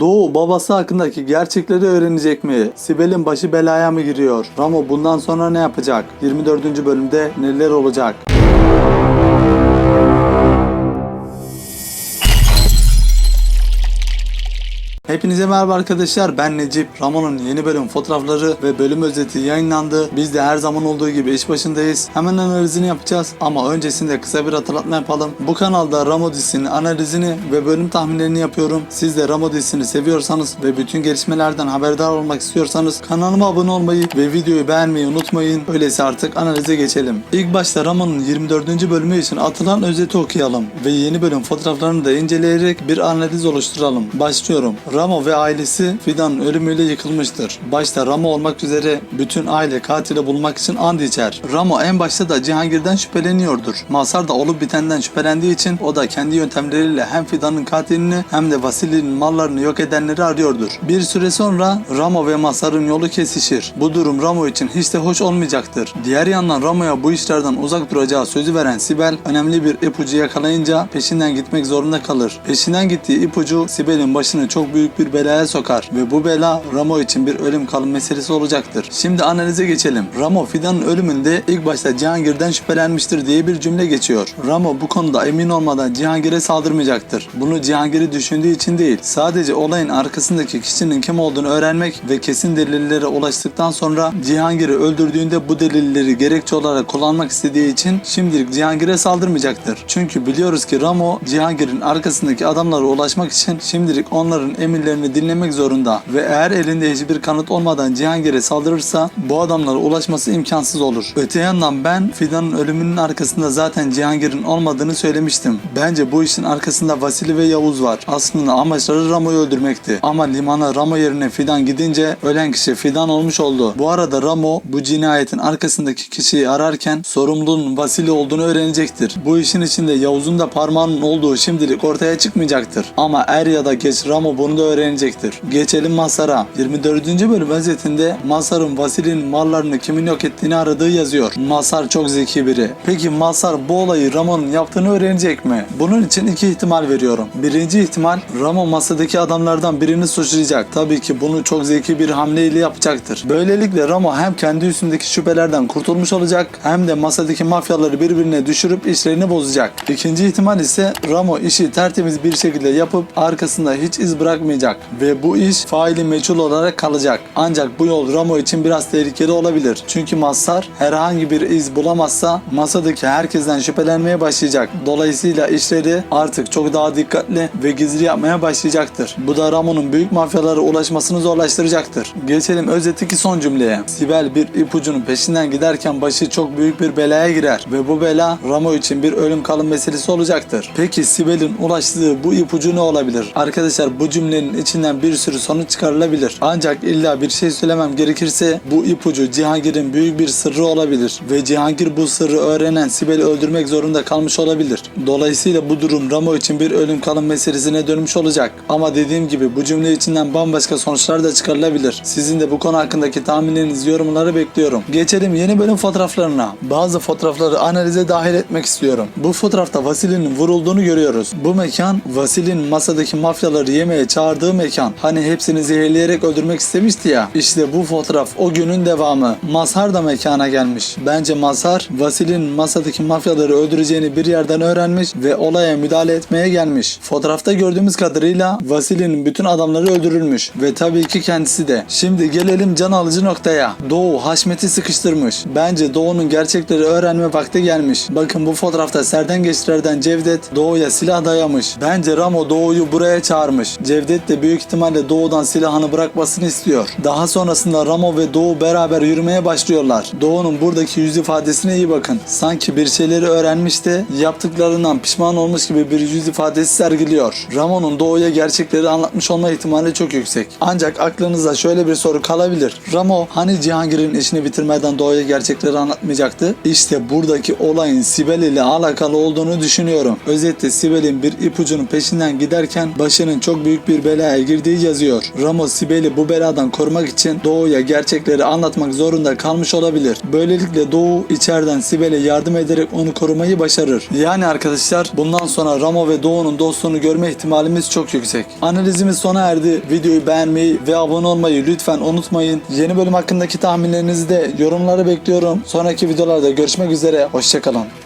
Doğu babası hakkındaki gerçekleri öğrenecek mi? Sibel'in başı belaya mı giriyor? Ramo bundan sonra ne yapacak? 24. bölümde neler olacak? Hepinize merhaba arkadaşlar ben Necip. Ramon'un yeni bölüm fotoğrafları ve bölüm özeti yayınlandı. Biz de her zaman olduğu gibi iş başındayız. Hemen analizini yapacağız ama öncesinde kısa bir hatırlatma yapalım. Bu kanalda Ramo dizisinin analizini ve bölüm tahminlerini yapıyorum. Siz de Ramo dizisini seviyorsanız ve bütün gelişmelerden haberdar olmak istiyorsanız kanalıma abone olmayı ve videoyu beğenmeyi unutmayın. Öyleyse artık analize geçelim. İlk başta Ramo'nun 24. bölümü için atılan özeti okuyalım ve yeni bölüm fotoğraflarını da inceleyerek bir analiz oluşturalım. Başlıyorum. Ramo ve ailesi Fidan'ın ölümüyle yıkılmıştır. Başta Ramo olmak üzere bütün aile katili bulmak için and içer. Ramo en başta da Cihangir'den şüpheleniyordur. Mazhar da olup bitenden şüphelendiği için o da kendi yöntemleriyle hem Fidan'ın katilini hem de Vasili'nin mallarını yok edenleri arıyordur. Bir süre sonra Ramo ve Mazhar'ın yolu kesişir. Bu durum Ramo için hiç de hoş olmayacaktır. Diğer yandan Ramo'ya bu işlerden uzak duracağı sözü veren Sibel önemli bir ipucu yakalayınca peşinden gitmek zorunda kalır. Peşinden gittiği ipucu Sibel'in başını çok büyük bir belaya sokar ve bu bela Ramo için bir ölüm kalım meselesi olacaktır. Şimdi analize geçelim. Ramo Fidan'ın ölümünde ilk başta Cihangir'den şüphelenmiştir diye bir cümle geçiyor. Ramo bu konuda emin olmadan Cihangir'e saldırmayacaktır. Bunu Cihangir'i düşündüğü için değil, sadece olayın arkasındaki kişinin kim olduğunu öğrenmek ve kesin delillere ulaştıktan sonra Cihangir'i öldürdüğünde bu delilleri gerekçe olarak kullanmak istediği için şimdilik Cihangir'e saldırmayacaktır. Çünkü biliyoruz ki Ramo Cihangir'in arkasındaki adamlara ulaşmak için şimdilik onların emirlerini dinlemek zorunda ve eğer elinde hiçbir kanıt olmadan Cihangir'e saldırırsa bu adamlara ulaşması imkansız olur. Öte yandan ben Fidan'ın ölümünün arkasında zaten Cihangir'in olmadığını söylemiştim. Bence bu işin arkasında Vasili ve Yavuz var. Aslında amaçları Ramo'yu öldürmekti. Ama limana Ramo yerine Fidan gidince ölen kişi Fidan olmuş oldu. Bu arada Ramo bu cinayetin arkasındaki kişiyi ararken sorumlunun Vasili olduğunu öğrenecektir. Bu işin içinde Yavuz'un da parmağının olduğu şimdilik ortaya çıkmayacaktır. Ama er ya da geç Ramo bunu da öğrenecektir. Geçelim Mazhar'a. 24. bölüm özetinde Mazhar'ın Vasili'nin mallarını kimin yok ettiğini aradığı yazıyor. Mazhar çok zeki biri. Peki Mazhar bu olayı Ramo'nun yaptığını öğrenecek mi? Bunun için iki ihtimal veriyorum. Birinci ihtimal Ramo masadaki adamlardan birini suçlayacak. Tabii ki bunu çok zeki bir hamleyle yapacaktır. Böylelikle Ramo hem kendi üstündeki şüphelerden kurtulmuş olacak hem de masadaki mafyaları birbirine düşürüp işlerini bozacak. İkinci ihtimal ise Ramo işi tertemiz bir şekilde yapıp arkasında hiç iz bırakmayacak ve bu iş faili meçhul olarak kalacak. Ancak bu yol Ramo için biraz tehlikeli olabilir. Çünkü Mazhar herhangi bir iz bulamazsa masadaki herkesten şüphelenmeye başlayacak. Dolayısıyla işleri artık çok daha dikkatli ve gizli yapmaya başlayacaktır. Bu da Ramo'nun büyük mafyalara ulaşmasını zorlaştıracaktır. Geçelim özetteki son cümleye. Sibel bir ipucunun peşinden giderken başı çok büyük bir belaya girer ve bu bela Ramo için bir ölüm kalım meselesi olacaktır. Peki Sibel'in ulaştığı bu ipucu ne olabilir? Arkadaşlar bu cümlenin içinden bir sürü sonuç çıkarılabilir. Ancak illa bir şey söylemem gerekirse bu ipucu Cihangir'in büyük bir sırrı olabilir ve Cihangir bu sırrı öğrenen Sibel'i öldürmek zorunda kalmış olabilir. Dolayısıyla bu durum Ramo için bir ölüm kalım meselesine dönmüş olacak. Ama dediğim gibi bu cümle içinden bambaşka sonuçlar da çıkarılabilir. Sizin de bu konu hakkındaki tahminlerinizi yorumları bekliyorum. Geçelim yeni bölüm fotoğraflarına. Bazı fotoğrafları analize dahil etmek istiyorum. Bu fotoğrafta Vasili'nin vurulduğunu görüyoruz. Bu mekan Vasili'nin masadaki mafyaları yemeğe çağırdığı mekan. Hani hepsini zehirleyerek öldürmek istemişti ya. İşte bu fotoğraf o günün devamı. Mazhar da mekana gelmiş. Bence Mazhar Vasili'nin masadaki mafyaları öldüreceğini bir yerden öğrenmiş ve olaya müdahale etmeye gelmiş. Fotoğrafta gördüğümüz kadarıyla Vasili'nin bütün adamları öldürülmüş ve tabii ki kendisi de. Şimdi gelelim can alıcı noktaya. Doğu Haşmet'i sıkıştırmış. Bence Doğu'nun gerçekleri öğrenme vakti gelmiş. Bakın bu fotoğrafta Serden Geçtirer'den Cevdet Doğu'ya silah dayamış. Bence Ramo Doğu'yu buraya çağırmış. Cevdet de büyük ihtimalle Doğu'dan silahını bırakmasını istiyor. Daha sonrasında Ramo ve Doğu beraber yürümeye başlıyorlar. Doğu'nun buradaki yüz ifadesine iyi bakın. Sanki bir şeyleri öğrenmiş de yaptıklarından pişman olmuş gibi bir yüz ifadesi sergiliyor. Ramo'nun Doğu'ya gerçekleri anlatmış olma ihtimali çok yüksek. Ancak aklınızda şöyle bir soru kalabilir. Ramo hani Cihangir'in işini bitirmeden Doğu'ya gerçekleri anlatmayacaktı? İşte buradaki olayın Sibel ile alakalı olduğunu düşünüyorum. Özetle Sibel'in bir ipucunun peşinden giderken başının çok büyük bir belaya belaya girdiği yazıyor. Ramo Sibel'i bu beladan korumak için Doğu'ya gerçekleri anlatmak zorunda kalmış olabilir. Böylelikle Doğu içeriden Sibel'e yardım ederek onu korumayı başarır. Yani arkadaşlar bundan sonra Ramo ve Doğu'nun dostluğunu görme ihtimalimiz çok yüksek. Analizimiz sona erdi. Videoyu beğenmeyi ve abone olmayı lütfen unutmayın. Yeni bölüm hakkındaki tahminlerinizi de yorumlara bekliyorum. Sonraki videolarda görüşmek üzere. Hoşçakalın.